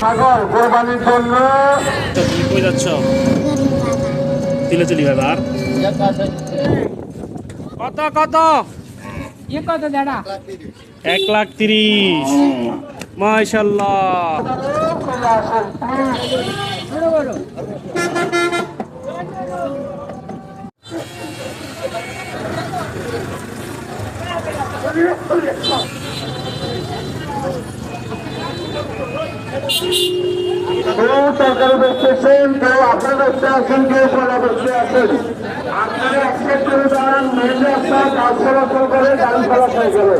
ছাগল কত কত? কত দাদা? এক লাখ তিরিশ। মাশাল্লাহ Thank you. কেউ কেউ আপনার ব্যবসা আছেন কেউ কলা ব্যবসা আছেন আপনারা অ্যাকসেপ্ট করে দাঁড়ান মেন রাস্তা কাজ চলাচল করে গান চলাচল করে।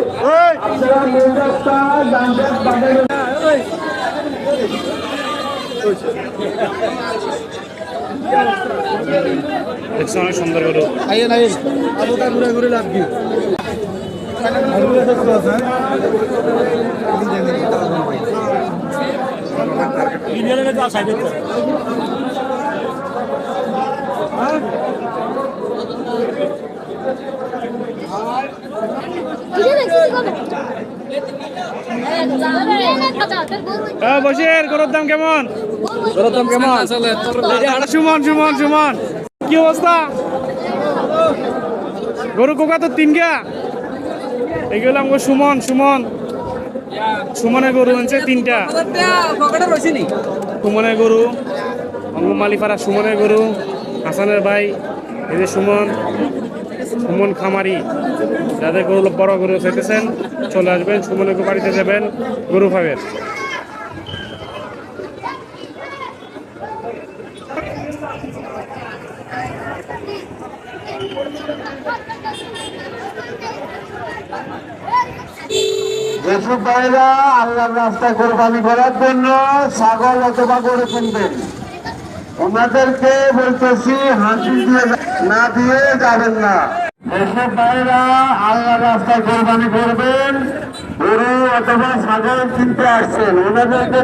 আপনারা মেন রাস্তা যানজট বাজারে দেখছ অনেক সুন্দর গরু আইয়েন আইয়েন আবুটা ঘুরে ঘুরে লাভ কি? হ্যাঁ বসের গরুর দাম কেমন? তোর দাম কেমন? সুমন সুমন সুমন। কি অবস্থা? গরু কোকা তো তিন গা এগুলো সুমন সুমন। সুমনের গরু আনছে তিনটা। সুমনের গরু মালিপাড়া সুমনের গরু হাসানের ভাই, এই যে সুমন সুমন খামারি, যাদের গরু বড় গরু চাইতেছেন, চলে আসবেন সুমনের বাড়িতে যাবেন, গরু পাবেন। কোরবানি করার জন্য অথবা গরু কিনবেন। ওনাদেরকে বলতেছি দিয়ে না দিয়ে কোরবানি করবেন, গরু অথবা ছাগল কিনতে আসছেন। ওনাদেরকে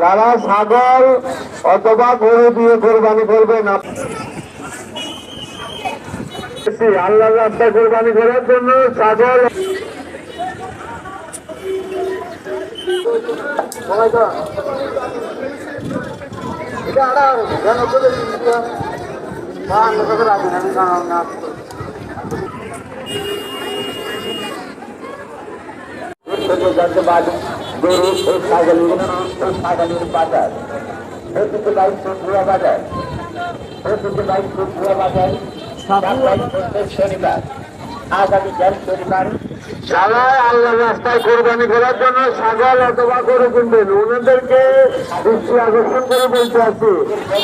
যারা ছাগল অথবা গরু দিয়ে কোরবানি করবেন আপ- আল্লাহ রাস্তায় কোরবানি করার জন্য ছাগল গরু এই ছাগল এই ছাগলের বাজার এই দিকে বাজার এই দিকে বাজার শনিবার আগামী চার শনিবার। যারা আল্লাহ রাস্তায় কোরবানি করার জন্য ছাগল অথবা গরু কিনবেন। ওনাদেরকে দৃষ্টি আকর্ষণ করে বলতে আছি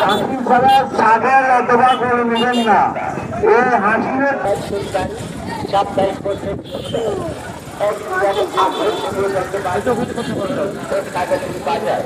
হাসি ছাড়া ছাগল অথবা গরু নেবেন না। এই হাসির সাপ্তাহিক বাজার।